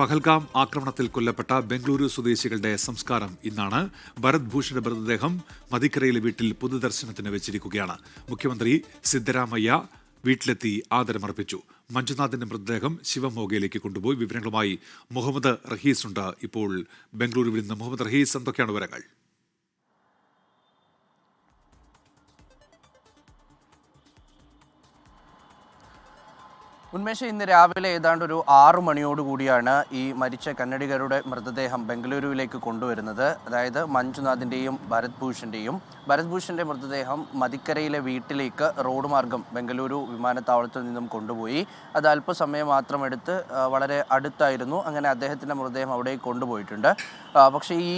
പഹൽഗാം ആക്രമണത്തിൽ കൊല്ലപ്പെട്ട ബംഗളൂരു സ്വദേശികളുടെ സംസ്കാരം ഇന്നാണ്. ഭരത് ഭൂഷന്റെ മൃതദേഹം മതിക്കരയിലെ വീട്ടിൽ പൊതുദർശനത്തിന് വെച്ചിരിക്കുകയാണ്. മുഖ്യമന്ത്രി സിദ്ധരാമയ്യ വീട്ടിലെത്തി ആദരമർപ്പിച്ചു. മഞ്ജുനാഥിന്റെ മൃതദേഹം ശിവമോഗയിലേക്ക് കൊണ്ടുപോയി. വിവരങ്ങളുമായി മുഹമ്മദ് റഹീസ് ഉണ്ട് ഇപ്പോൾ ബംഗളൂരുവിൽ നിന്ന്. മുഹമ്മദ് റഹീസ് എന്തൊക്കെയാണ് വിവരങ്ങൾ? ഉന്മേഷം ഇന്ന് രാവിലെ ഏതാണ്ട് ഒരു ആറു മണിയോട് കൂടിയാണ് ഈ മരിച്ച കന്നഡികരുടെ മൃതദേഹം ബംഗളൂരുവിലേക്ക് കൊണ്ടുവരുന്നത്. അതായത് മഞ്ജുനാഥിന്റെയും ഭരത് ഭൂഷന്റെയും ഭരത് ഭൂഷന്റെ മൃതദേഹം മതിക്കരയിലെ വീട്ടിലേക്ക് റോഡ് മാർഗം ബംഗളൂരു വിമാനത്താവളത്തിൽ നിന്നും കൊണ്ടുപോയി. അത് അല്പസമയം മാത്രം എടുത്ത് വളരെ അടുത്തായിരുന്നു. അങ്ങനെ അദ്ദേഹത്തിന്റെ മൃതദേഹം അവിടേക്ക് കൊണ്ടുപോയിട്ടുണ്ട്. പക്ഷേ ഈ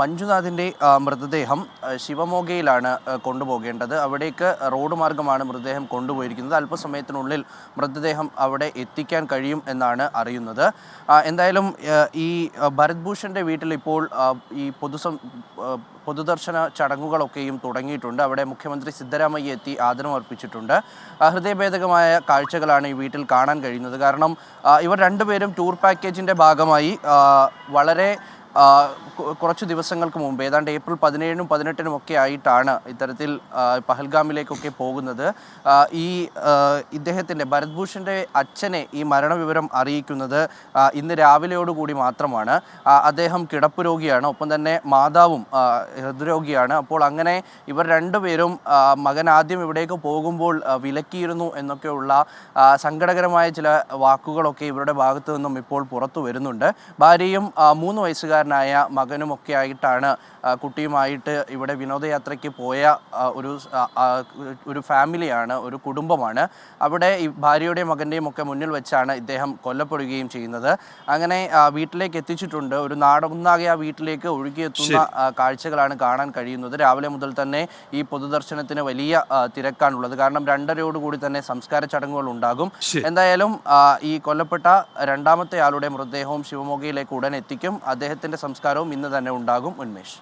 മഞ്ജുനാഥിന്റെ മൃതദേഹം ശിവമോഗയിലാണ് കൊണ്ടുപോകേണ്ടത്. അവിടേക്ക് റോഡ് മാർഗമാണ് മൃതദേഹം കൊണ്ടുപോയിരിക്കുന്നത്. അല്പസമയത്തിനുള്ളിൽ മൃതദേഹം അവിടെ എത്തിക്കാൻ കഴിയും എന്നാണ് അറിയുന്നത്. എന്തായാലും ഈ ഭരത് ഭൂഷന്റെ വീട്ടിൽ ഇപ്പോൾ ഈ പൊതുസം പൊതുദർശന ചടങ്ങുകളൊക്കെയും തുടങ്ങിയിട്ടുണ്ട്. അവിടെ മുഖ്യമന്ത്രി സിദ്ധരാമയ്യ എത്തി ആദരം അർപ്പിച്ചിട്ടുണ്ട്. ഹൃദയഭേദകമായ കാഴ്ചകളാണ് ഈ വീട്ടിൽ കാണാൻ കഴിയുന്നത്. കാരണം ഇവർ രണ്ടുപേരും ടൂർ പാക്കേജിന്റെ ഭാഗമായി വളരെ കുറച്ച് ദിവസങ്ങൾക്ക് മുമ്പ് ഏതാണ്ട് ഏപ്രിൽ പതിനേഴിനും പതിനെട്ടിനും ഒക്കെ ആയിട്ടാണ് ഇത്തരത്തിൽ പഹൽഗാമിലേക്കൊക്കെ പോകുന്നത്. ഈ ഇദ്ദേഹത്തിന്റെ ഭരത് ഭൂഷന്റെ അച്ഛനെ ഈ മരണവിവരം അറിയിക്കുന്നത് ഇന്ന് രാവിലെയോടുകൂടി മാത്രമാണ്. അദ്ദേഹം കിടപ്പ് രോഗിയാണ് ഒപ്പം തന്നെ മാതാവും ഹൃദ്രോഗിയാണ്. അപ്പോൾ അങ്ങനെ ഇവർ രണ്ടുപേരും മകൻ ആദ്യം ഇവിടേക്ക് പോകുമ്പോൾ വിലക്കിയിരുന്നു എന്നൊക്കെയുള്ള സങ്കടകരമായ ചില വാക്കുകളൊക്കെ ഇവരുടെ ഭാഗത്തു നിന്നും ഇപ്പോൾ പുറത്തു വരുന്നുണ്ട്. ഭാര്യയും മൂന്ന് വയസ്സുകാരനായ മകനും ഒക്കെ ആയിട്ടാണ് കുട്ടിയുമായിട്ട് ഇവിടെ വിനോദയാത്രയ്ക്ക് പോയ ഒരു ഒരു ഫാമിലിയാണ് ഒരു കുടുംബമാണ്. അവിടെ ഈ ഭാര്യയുടെയും മകന്റെയും ഒക്കെ മുന്നിൽ വെച്ചാണ് ഇദ്ദേഹം കൊല്ലപ്പെടുകയും ചെയ്യുന്നത്. അങ്ങനെ വീട്ടിലേക്ക് എത്തിച്ചിട്ടുണ്ട്. ഒരു നാടൊന്നാകെ ആ വീട്ടിലേക്ക് ഒഴുകിയെത്തുന്ന കാഴ്ചകളാണ് കാണാൻ കഴിയുന്നത്. രാവിലെ മുതൽ തന്നെ ഈ പൊതുദർശനത്തിന് വലിയ തിരക്കാണുള്ളത്. കാരണം രണ്ടരയോടുകൂടി തന്നെ സംസ്കാര ചടങ്ങുകൾ ഉണ്ടാകും. എന്തായാലും ഈ കൊല്ലപ്പെട്ട രണ്ടാമത്തെ ആളുടെ മൃതദേഹവും ശിവമോഗയിലേക്ക് ഉടൻ എത്തിക്കും. അദ്ദേഹത്തിന്റെ സംസ്കാരവും ഇന്ന് തന്നെ ഉണ്ടാകും ഉന്മേഷ്.